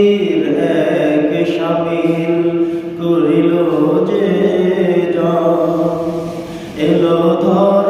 নদীর এক সামিল করিল যে এলো ধর